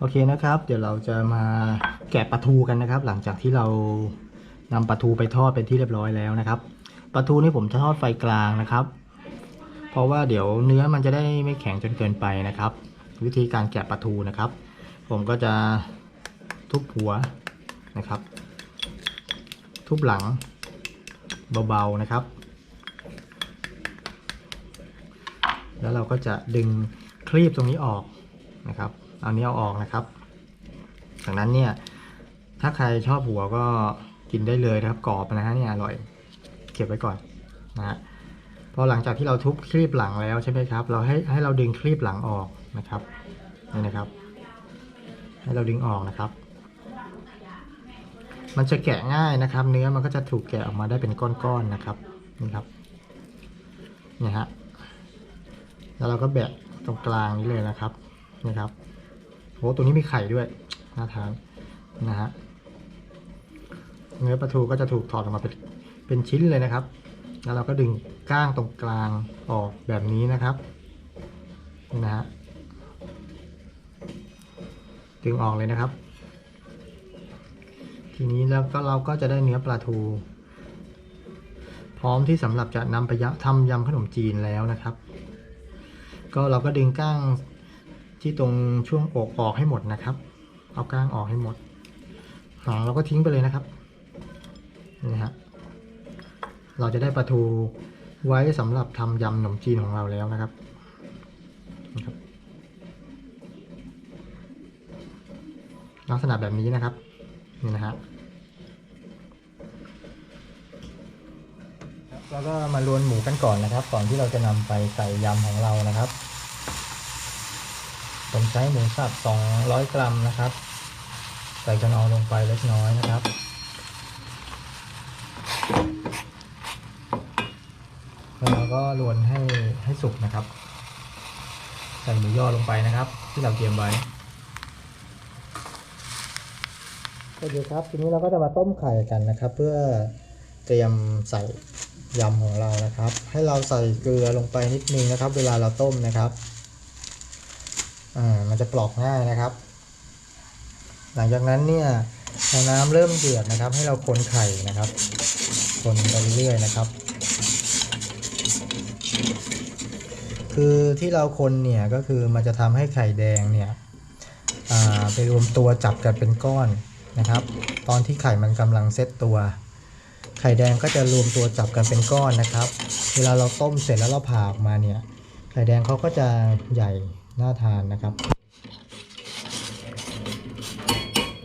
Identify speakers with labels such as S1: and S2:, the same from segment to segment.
S1: โอเคนะครับ เดี๋ยวเราจะมาแกะปลาทูกันนะครับ หลังจากที่เรานำปลาทูไปทอดเป็นที่เรียบร้อยแล้วนะครับปลาทูนี่ผมจะทอดไฟกลางนะครับ เพราะว่าเดี๋ยวเนื้อมันจะได้ไม่แข็งจนเกินไปนะครับ วิธีการแกะปลาทูนะครับ ผมก็จะทุบหัวนะครับ ทุบหลังเบาๆนะครับ แล้วเราก็จะดึงครีบตรงนี้ออกนะครับ เอาเนี้เอาออกนะครับจากนั้นเนี่ย ถ้าใครชอบหัวก็กินได้เลยนะครับกรอบนะฮะเนี่ยอร่อย เก็บไว้ก่อนนะฮะพอหลังจากที่เราทุบครีบหลังแล้วใช่ไหมครับ เราให้ให้เราดึงครีบหลังออกนะครับนี่นะครับ ให้เราดึงออกนะครับ มันจะแกะง่ายนะครับ เนื้อมันก็จะถูกแกะออกมาได้เป็นก้อนๆนะครับนี่ครับเนี่ยฮะแล้วเราก็แบะตรงกลางนี้เลยนะครับนี่ครับ โอ้ตัวนี้มีไข่ด้วยน่าทานนะฮะเนื้อปลาทูก็จะถูกถอดออกมาเป็นเป็นชิ้นเลยนะครับ แล้วเราก็ดึงก้างตรงกลางออกแบบนี้นะครับนะฮะดึงออกเลยนะครับ ทีนี้แล้วก็เราก็จะได้เนื้อปลาทู พร้อมที่สำหรับจะนำไปยะทำยำขนมจีนแล้วนะครับ ก็เราก็ดึงก้าง ที่ตรงช่วงอกออกให้หมดนะครับ เอาก้างออกให้หมดหางเราก็ทิ้งไปเลยนะครับนี่ฮะเราจะได้ปลาทูไว้สำหรับทำยำขนมจีนของเราแล้วนะครับนะครับ ลักษณะแบบนี้นะครับนี่นะฮะแล้วก็มาลวนหมูกันก่อนนะครับ ก่อนที่เราจะนำไปใส่ยำของเรานะครับ ผมใช้หมูสับ 200 กรัมนะครับ ใส่กระนอลงไปเล็กน้อยนะครับ แล้วก็ลวนให้ให้สุกนะครับ ใส่หมูยอลงไปนะครับ ที่เราเตรียมไว้โอเคครับ ทีนี้เราก็จะมาต้มไข่กันนะครับ เพื่อเตรียมใส่ยำของเรานะครับ ให้เราใส่เกลือลงไปนิดนึงนะครับ เวลาเราต้มนะครับ มันจะปลอกง่ายนะครับ หลังจากนั้นเนี่ยพอน้ำเริ่มเดือดนะครับ ให้เราคนไข่นะครับ คนไปเรื่อยๆนะครับ คือที่เราคนเนี่ยก็คือมันจะทำให้ไข่แดงเนี่ยไปรวมตัวจับกันเป็นก้อนนะครับ ตอนที่ไข่มันกำลังเซตตัว ไข่แดงก็จะรวมตัวจับกันเป็นก้อนนะครับ เวลาเราต้มเสร็จแล้วเราผ่าออกมาเนี่ย ไข่แดงเขาก็จะใหญ่ น่าทานนะครับ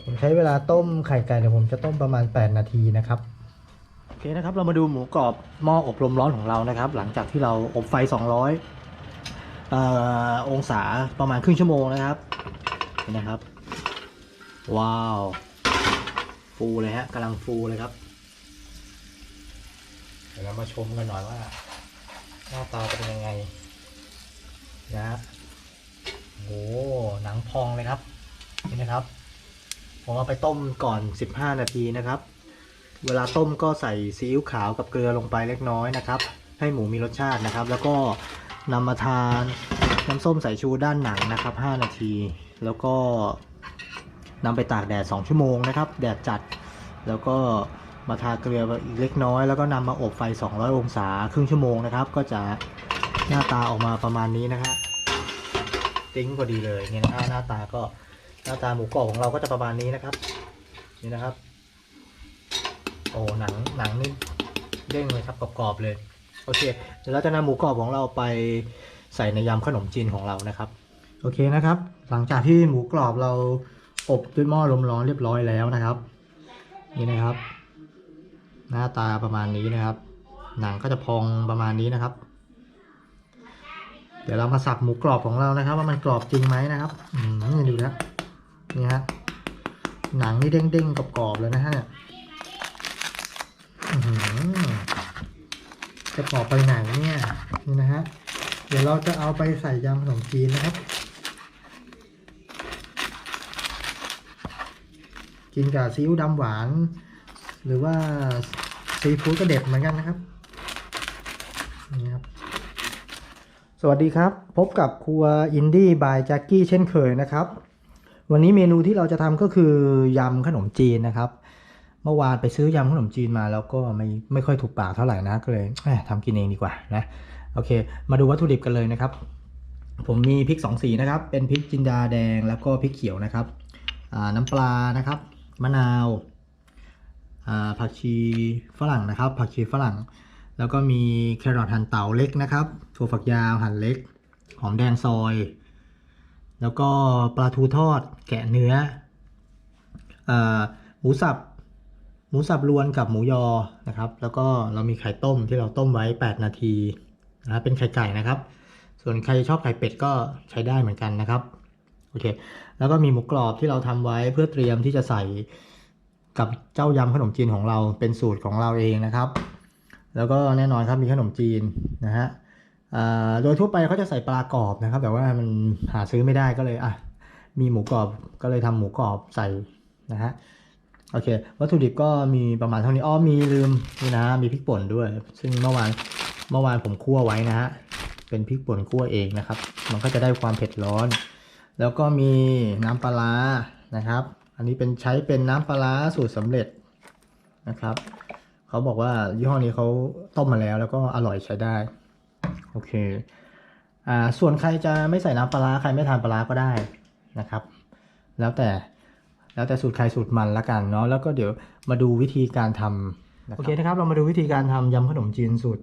S1: ผมใช้เวลาต้มไข่ไก่เดี๋ยวผมจะต้มประมาณ 8 นาทีนะครับโอเคนะครับ เรามาดูหมูกรอบหม้ออบลมร้อนของเรานะครับ หลังจากที่เราอบไฟ 200เอ่อองศาประมาณครึ่งชั่วโมงนะครับเห็นนะครับ ว้าว ฟูเลยฮะกำลังฟูเลยครับเดี๋ยวเรามาชมกันหน่อยว่า หน้าตาจะเป็นยังไงนะฮะ โอ้หหนังพองเลยครับ นี่นะครับ ผมเอาไปต้มก่อน 15 นาทีนะครับ เวลาต้มก็ใส่ซีอิ๊วขาวกับเกลือลงไปเล็กน้อยนะครับ ให้หมูมีรสชาตินะครับ แล้วก็นำมาทานน้ำส้มสายชูด้านหนังนะครับ 5 นาที แล้วก็นำไปตากแดด 2 ชั่วโมงนะครับ แดดจัด แล้วก็มาทาเกลืออีกเล็กน้อย แล้วก็นำมาอบไฟ 200 องศา ครึ่งชั่วโมงนะครับ ก็จะหน้าตาออกมาประมาณนี้นะครับ ติ้งพอดีเลยเนี่ยนะฮะหน้าตาก็หน้าตาหมูกรอบของเราก็จะประมาณนี้นะครับ นี่นะครับ โอ้หนังหนังนี่เด้งเลยครับกรอบๆเลย โอเค เดี๋ยวเราจะนำหมูกรอบของเราไปใส่ในยำขนมจีนของเรานะครับ โอเคนะครับ หลังจากที่หมูกรอบเราอบด้วยหม้อลมร้อนเรียบร้อยแล้วนะครับ นี่นะครับ หน้าตาประมาณนี้นะครับ หนังก็จะพองประมาณนี้นะครับ เดี๋ยวเรามาสับหมูกรอบของเรานะครับ ว่ามันกรอบจริงไหมนะครับ อืมดูนะนี่ฮะหนังนี่เด้งๆกรอบๆเลยนะฮะเนี่ยจะปอกไปไหนเนี่ยนี่นะฮะเดี๋ยวเราจะเอาไปใส่ยำขนมจีนนะครับ กินกับซีอิ๊วดำหวาน หรือว่าซีฟู้ดก็เด็ดเหมือนกันนะครับนี่ครับ สวัสดีครับ พบกับครัวอินดี้บายแจ็คกี้เช่นเคยนะครับ วันนี้เมนูที่เราจะทำก็คือยำขนมจีนนะครับ เมื่อวานไปซื้อยำขนมจีนมาแล้วก็ไม่ไม่ค่อยถูกปากเท่าไหร่นะก็เลยเอ้ยทำกินเองดีกว่านะโอเค มาดูวัตถุดิบกันเลยนะครับ ผมมีพริกสองสีนะครับ เป็นพริกจินดาแดงแล้วก็พริกเขียวนะครับน้ำปลานะครับ มะนาวผักชีฝรั่งนะครับ ผักชีฝรั่ง แล้วก็มีแครอทหั่นเต๋าเล็กนะครับถั่วฝักยาวหั่นเล็ก หอมแดงซอย แล้วก็ปลาทูทอดแกะเนื้ออหมูสับหมูสับรวนกับหมูยอนะครับ แล้วก็เรามีไข่ต้มที่เราต้มไว้ 8 นาทีนะเป็นไข่ไก่นะครับ ส่วนใครชอบไข่เป็ดก็ใช้ได้เหมือนกันนะครับโอเคแล้วก็มีหมูกรอบที่เราทำไว้เพื่อเตรียมที่จะใส่กับเจ้ายำขนมจีนของเราเป็นสูตรของเราเองนะครับ แล้วก็แน่นอนครับมีขนมจีนนะฮะโดยทั่วไปเขาจะใส่ปลากรอบนะครับ แต่ว่ามันหาซื้อไม่ได้ก็เลยอะมีหมูกรอบก็เลยทำหมูกรอบใส่นะฮะโอเค วัตถุดิบก็มีประมาณเท่านี้อ้อมีลืมนี่นะมีพริกป่นด้วย ซึ่งเมื่อวานเมื่อวานผมคั่วไว้นะฮะเป็นพริกป่นคั่วเองนะครับ มันก็จะได้ความเผ็ดร้อน แล้วก็มีน้ำปลานะครับ อันนี้เป็นใช้เป็นน้ำปลาร้าสูตรสำเร็จนะครับ เขาบอกว่ายี่ห้อนี้เขาต้มมาแล้วแล้วก็อร่อยใช้ได้ โอเค อ่า ส่วนใครจะไม่ใส่น้ำปลาร้าใครไม่ทานปลาร้าก็ได้นะครับ แล้วแต่แล้วแต่สูตรใครสูตรมันละกันเนาะแล้วก็เดี๋ยวมาดูวิธีการทำโอเคนะครับ เรามาดูวิธีการทำยำขนมจีนสูตร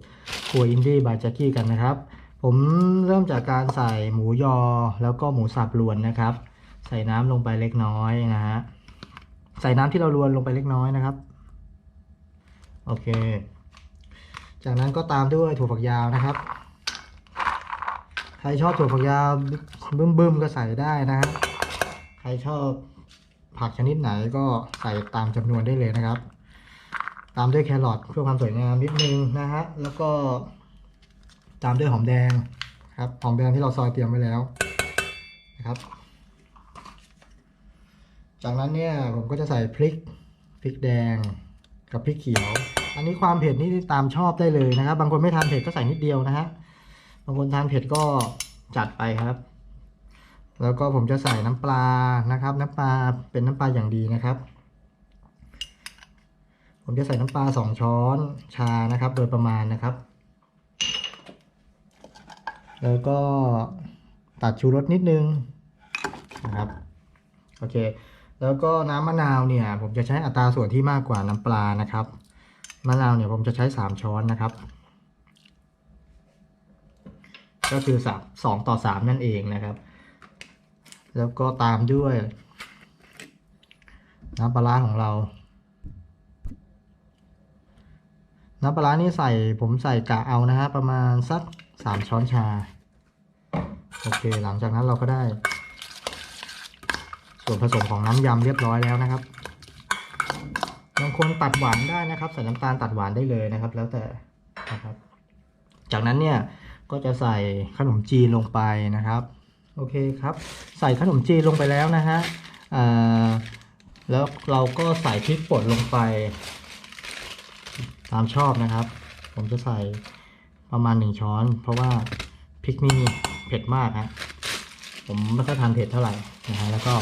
S1: ครัวอินดี้บายแจ็คกี้กันนะครับ ผมเริ่มจากการใส่หมูยอแล้วก็หมูสับรวนนะครับ ใส่น้ำลงไปเล็กน้อยนะฮะใส่น้ำที่เรารวนลงไปเล็กน้อยนะครับ โอเค จากนั้นก็ตามด้วยถั่วฝักยาวนะครับ ใครชอบถั่วฝักยาวบึ้มๆก็ใส่ได้นะฮะใครชอบผักชนิดไหนก็ใส่ตามจำนวนได้เลยนะครับ ตามด้วยแครอทเพื่อความสวยงามนิดนึงนะฮะแล้วก็ตามด้วยหอมแดงครับหอมแดงที่เราซอยเตรียมไว้แล้วนะครับ จากนั้นเนี่ยผมก็จะใส่พริกพริกแดงกับพริกเขียว อันนี้ความเผ็ดนี่ตามชอบได้เลยนะครับ บางคนไม่ทานเผ็ดก็ใส่นิดเดียวนะฮะ บางคนทานเผ็ดก็จัดไปครับ แล้วก็ผมจะใส่น้ำปลานะครับ น้ำปลาเป็นน้ำปลาอย่างดีนะครับ ผมจะใส่น้ำปลาสองช้อนชานะครับ โดยประมาณนะครับ แล้วก็ตัดชูรสนิดนึงนะครับ โอเค แล้วก็น้ำมะนาวเนี่ย ผมจะใช้อัตราส่วนที่มากกว่าน้ำปลานะครับ มะนาวเนี่ยผมจะใช้3ช้อนนะครับ ก็คือสามสองต่อสามนั่นเองนะครับ แล้วก็ตามด้วยน้ำปลาของเรา น้ำปลาร้านี่ใส่ผมใส่กะเอานะฮะประมาณสักสามช้อนชา โอเค หลังจากนั้นเราก็ได้ ส่วนผสมของน้ำยำเรียบร้อยแล้วนะครับ บางคนตัดหวานได้นะครับใส่น้ำตาลตัดหวานได้เลยนะครับ แล้วแต่นะครับ จากนั้นเนี่ยก็จะใส่ขนมจีนลงไปนะครับ โอเคครับ ใส่ขนมจีนลงไปแล้วนะฮะแล้วเราก็ใส่พริกป่นลงไป ตามชอบนะครับ ผมจะใส่ประมาณหนึ่งช้อน เพราะว่าพริกนี่เผ็ดมากฮะผมไม่ค่อยทานเผ็ดเท่าไหร่นะฮะแล้วก็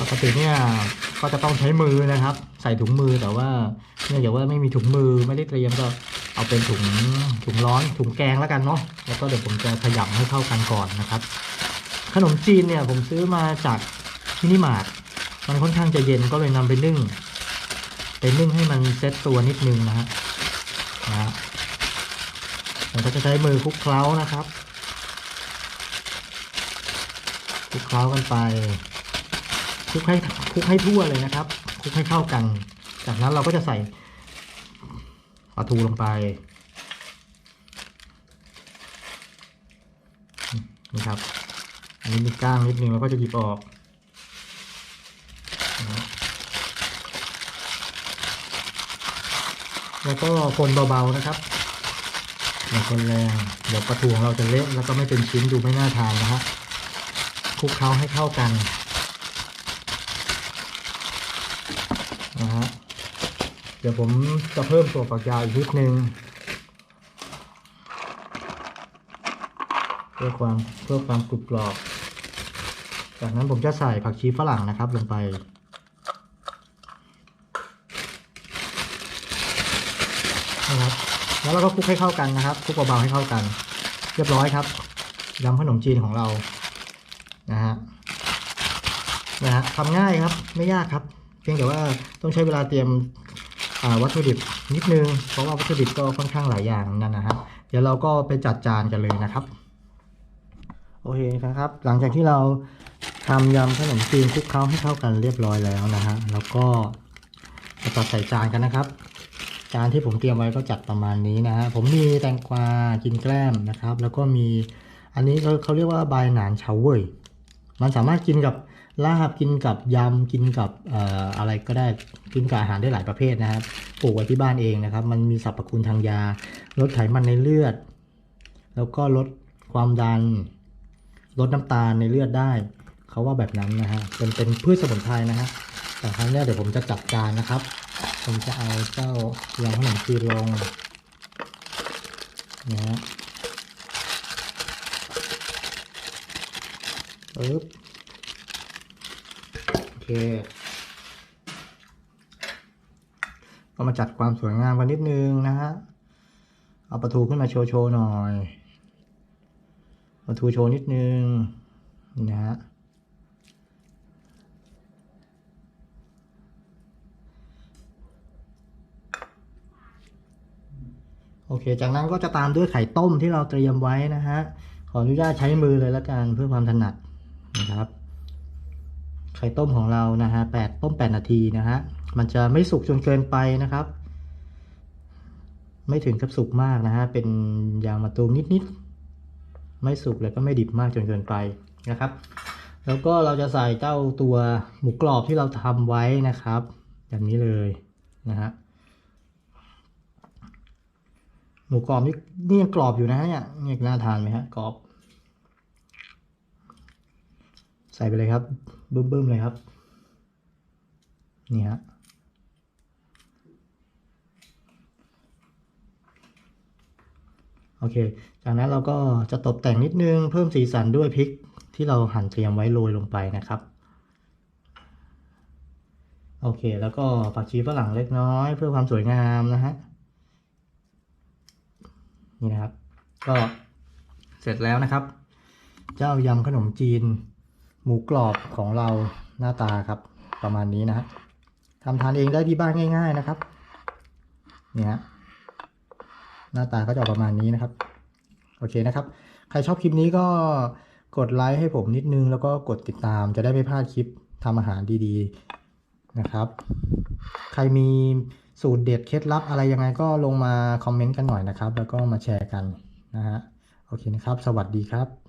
S1: ปกติเนี่ย ก็จะต้องใช้มือนะครับ ใส่ถุงมือแต่ว่าเนื่องจากว่าไม่มีถุงมือไม่ได้เตรียมก็เอาเป็นถุงถุงร้อนถุงแกงแล้วกันเนาะแล้วก็เดี๋ยวผมจะขยำให้เข้ากันก่อนนะครับ ขนมจีนเนี่ยผมซื้อมาจากมินิมาร์ทมันค่อนข้างจะเย็นก็เลยนำไปนึ่งไปนึ่งให้มันเซ็ตตัวนิดนึงนะฮะนะฮะผมก็จะใช้มือคลุกเคล้านะครับคลุกเคล้ากันไป คลุกให้คลุกให้ทั่วเลยนะครับคลุกให้เข้ากัน จากนั้นเราก็จะใส่ปลาทูลงไปนี่ครับ อันนี้มีก้างนิดนึงเราก็จะหยิบออกแล้วก็คนเบาๆนะครับอย่าคนแรงเดี๋ยวปลาทูของเราจะเละแล้วก็ไม่เป็นชิ้นดูไม่น่าทานนะฮะคลุกเคล้าให้เข้ากัน นะฮะ เดี๋ยวผมจะเพิ่มตัวฝักยาวอีกนิดนึงเพื่อความเพื่อความกรุบกรอบ จากนั้นผมจะใส่ผักชีฝรั่งนะครับลงไปนะครับแล้วเราก็คลุกให้เข้ากันนะครับคลุกเบาๆให้เข้ากัน เรียบร้อยครับยำขนมจีนของเรานะฮะนะฮะทำง่ายครับไม่ยากครับ เพียงแต่ว่าต้องใช้เวลาเตรียม วัตถุดิบนิดนึง เพราะว่าวัตถุดิบก็ค่อนข้างหลายอย่างนั่นนะฮะเดี๋ยวเราก็ไปจัดจานกันเลยนะครับ โอเคนะครับ หลังจากที่เราทำยำขนมจีนคลุกเคล้าให้เข้ากันเรียบร้อยแล้วนะฮะแล้วก็จะตัดใส่จานกันนะครับ จานที่ผมเตรียมไว้ก็จัดประมาณนี้นะฮะผมมีแตงกวากินแกล้มนะครับ แล้วก็มีอันนี้เขาเขาเรียกว่าใบหนานเฉาเว่ยมันสามารถกินกับ ลาบกินกับยำกินกับอะไรก็ได้กินกับอาหารได้หลายประเภทนะครับปลูกไว้ที่บ้านเองนะครับ มันมีสรรพคุณทางยา ลดไขมันในเลือด แล้วก็ลดความดัน ลดน้ำตาลในเลือดได้ เขาว่าแบบนั้นนะฮะเป็นเป็นพืชสมุนไพรนะฮะแต่ครั้งนี้เดี๋ยวผมจะจัดจานนะครับ ผมจะเอาเจ้ายำขนมจีนลงนะฮะปึ๊บ เคก็มาจัดความสวยงามกันนิดนึงนะฮะ เอาปลาทูขึ้นมาโชว์โชว์หน่อยปลาทูโชว์นิดนึงนะฮะโอเค จากนั้นก็จะตามด้วยไข่ต้มที่เราเตรียมไว้นะฮะ ขออนุญาตใช้มือเลยละกันเพื่อความถนัดนะครับ ไข่ต้มของเรานะฮะแปดต้มแปดนาทีนะฮะ มันจะไม่สุกจนเกินไปนะครับ ไม่ถึงกับสุกมากนะฮะ เป็นยางมะตูมนิดๆ ไม่สุกแล้วก็ไม่ดิบมากจนเกินไปนะครับ แล้วก็เราจะใส่เจ้าตัวหมูกรอบที่เราทำไว้นะครับ แบบนี้เลยนะฮะ หมูกรอบนี่นี่ยังกรอบอยู่นะฮะนี่ยเนี่ยน่าทานไหมฮะกรอบ ใส่ไปเลยครับบึ้มๆเลยครับ นี่ฮะโอเค จากนั้นเราก็จะตกแต่งนิดนึงเพิ่มสีสันด้วยพริกที่เราหั่นเตรียมไว้โรยลงไปนะครับ โอเค แล้วก็ผักชีฝรั่งเล็กน้อย เพื่อความสวยงามนะฮะ นี่นะครับ ก็เสร็จแล้วนะครับ เจ้ายำขนมจีน หมูกรอบของเราหน้าตาครับ ประมาณนี้นะฮะทำทานเองได้ที่บ้านง่าย ๆนะครับ เนี่ยฮะหน้าตาก็จะออกประมาณนี้นะครับ โอเคนะครับ ใครชอบคลิปนี้ก็กดไลค์ให้ผมนิดนึง แล้วก็กดติดตามจะได้ไม่พลาดคลิปทำอาหารดีๆนะครับ ใครมีสูตรเด็ดเคล็ดลับอะไรยังไงก็ลงมาคอมเมนต์กันหน่อยนะครับ แล้วก็มาแชร์กันนะฮะ โอเคนะครับ สวัสดีครับ